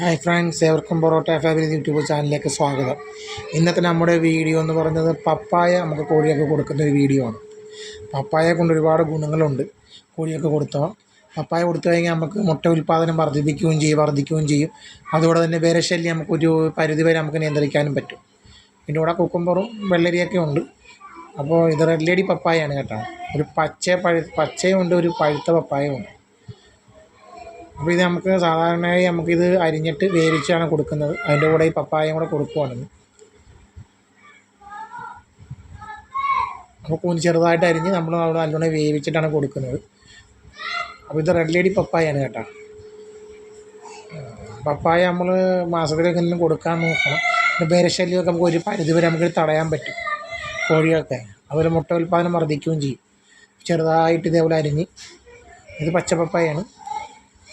Hi friends ഏവർക്കും parotta family YouTube ചാനലിലേക്ക് സ്വാഗതം. ഇന്നത്തെ നമ്മുടെ വീഡിയോ എന്ന് പറയുന്നത് പപ്പായ നമുക്ക് കോഴിയൊക്കെ കൊടുക്കുന്ന ഒരു വീഡിയോ ആണ്. പപ്പായ കൊണ്ട് ഒരുപാട് ഗുണങ്ങളുണ്ട്. കോഴിയൊക്കെ കൊടുത്താൽ പപ്പായ കൊടുത്തു കഴിഞ്ഞാൽ നമുക്ക് മുട്ട ഉൽപ്പാദനം വർദ്ധിപ്പിക്കുകയും ചെയ്യും വർദ്ധിക്കുകയും ചെയ്യും. അതുപോലെ തന്നെ വിരശല്യം നമുക്കൊരു പരിധിവരെ നമുക്ക് നിയന്ത്രിക്കാനും പറ്റും. പിന്നെ ഇവിടെ കുക്കുംബറും വെള്ളരിയൊക്കെ ഉണ്ട്. അപ്പോൾ ഇത് റെഡ് ലേഡി പപ്പായയാണ് കേട്ടോ. ഒരു പച്ച പഴു പച്ചയുണ്ട് ഒരു പഴുത്ത പപ്പായയും ഉണ്ട് അപ്പോൾ ഇത് നമുക്ക് സാധാരണയായി നമുക്കിത് അരിഞ്ഞിട്ട് വേവിച്ചാണ് കൊടുക്കുന്നത്. അതിന്റെ കൂടെ ഈ പപ്പായയും കൂടെ കൊടുക്കുവാണെന്ന് അപ്പോൾ കൂന്ന് ചെറുതായിട്ട് അരിഞ്ഞ് നമ്മൾ അവിടെ നല്ലോണം വേവിച്ചിട്ടാണ് കൊടുക്കുന്നത്. അപ്പോൾ ഇത് റെഡ് ലേഡി പപ്പായാണ് കേട്ടോ. പപ്പായ നമ്മൾ മാസത്തിലൊക്കെ എന്തെങ്കിലും കൊടുക്കാൻ നോക്കണം. പിന്നെ പേരശല്യമൊക്കെ നമുക്ക് ഒരു പരിധി വരെ നമുക്ക് തടയാൻ പറ്റും കോഴിയൊക്കെ അതുപോലെ മുട്ട ഉൽപ്പാദനം വർദ്ധിക്കുകയും ചെയ്യും. ചെറുതായിട്ട് ഇതേപോലെ അരിഞ്ഞ്. ഇത് പച്ചപ്പപ്പായാണ്.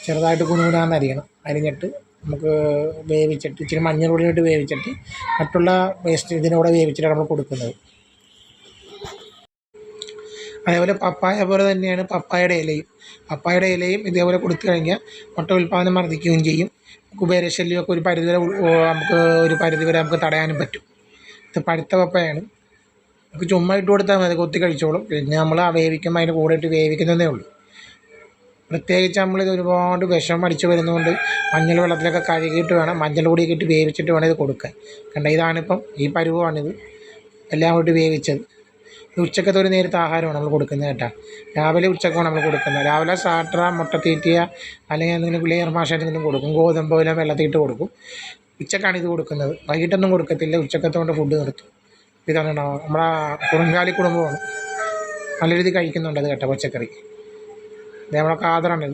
ചെറുതായിട്ട് കുനുകുനാന്ന് അരിയണം അരിഞ്ഞിട്ട് നമുക്ക് വേവിച്ചിട്ട് ഇച്ചിരി മഞ്ഞൾ പൊടി ഇട്ട് വേവിച്ചിട്ട് മറ്റുള്ള വേസ്റ്റ് ഇതിനൂടെ വേവിച്ചിട്ടാണ് നമ്മൾ കൊടുക്കുന്നത്. അതേപോലെ പപ്പായ പോലെ തന്നെയാണ് പപ്പായയുടെ ഇലയും. പപ്പായയുടെ ഇലയും ഇതേപോലെ കൊടുത്തു കഴിഞ്ഞാൽ മുട്ട ഉൽപ്പാദനം വർദ്ധിക്കുകയും ചെയ്യും. കുബേരശല്യമൊക്കെ ഒരു പരിധിവരെ നമുക്ക് ഒരു പരിധിവരെ നമുക്ക് തടയാനും പറ്റും. ഇത് പഴുത്ത പപ്പായാണ്. നമുക്ക് ചുമ്മാ ഇട്ട് കൊടുത്താൽ മതി കൊത്തി കഴിച്ചോളും. പിന്നെ നമ്മൾ ആ വേവിക്കുമ്പോൾ അതിന്റെ കൂടെ ഇട്ട് വേവിക്കുന്നതേ ഉള്ളൂ. പ്രത്യേകിച്ച് നമ്മളിത് ഒരുപാട് വിഷം അടിച്ച് വരുന്നതുകൊണ്ട് മഞ്ഞൾ വെള്ളത്തിലൊക്കെ കഴുകിയിട്ട് വേണം മഞ്ഞൾ പൊടിയൊക്കെ ഇട്ട് വേവിച്ചിട്ട് വേണം ഇത് കൊടുക്കാൻ. കണ്ട ഇതാണിപ്പം ഈ പരുവമാണിത് എല്ലാം കൂടി വേവിച്ചത്. ഉച്ചക്കത്തെ ഒരു നേരത്തെ ആഹാരമാണ് നമ്മൾ കൊടുക്കുന്നത് കേട്ടോ. രാവിലെ ഉച്ചക്കാണ് നമ്മൾ കൊടുക്കുന്നത്. രാവിലെ സാട്ടറ മുട്ട തീറ്റിയ അല്ലെങ്കിൽ എന്തെങ്കിലും ലെയർ മാഷ എന്തെങ്കിലും കൊടുക്കും. ഗോതമ്പ് എല്ലാം വെള്ളത്തിയിട്ട് കൊടുക്കും. ഉച്ചക്കാണ് ഇത് കൊടുക്കുന്നത്. വൈകിട്ടൊന്നും കൊടുക്കത്തില്ല. ഉച്ചക്കത്തെ കൊണ്ട് ഫുഡ് നിർത്തും. ഇതാണ് നമ്മളാ കുറുങ്കാലി കുടുംബമാണ്. നല്ല രീതിയിൽ കഴിക്കുന്നുണ്ട് അത് കേട്ടോ പച്ചക്കറി. ഇത് ആദരമാണ്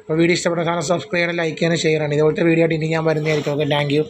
അപ്പോൾ വീഡിയോ ഇഷ്ടപ്പെട്ട സാധനം സബ്സ്ക്രൈബ് ചെയ്യണം ലൈക്ക് ചെയ്യണം ഷെയർ ചെയ്യണം ഇതുപോലത്തെ വീഡിയോ ആയിട്ട് ഇനി ഞാൻ വരുന്നതായിരിക്കും. Okay thank you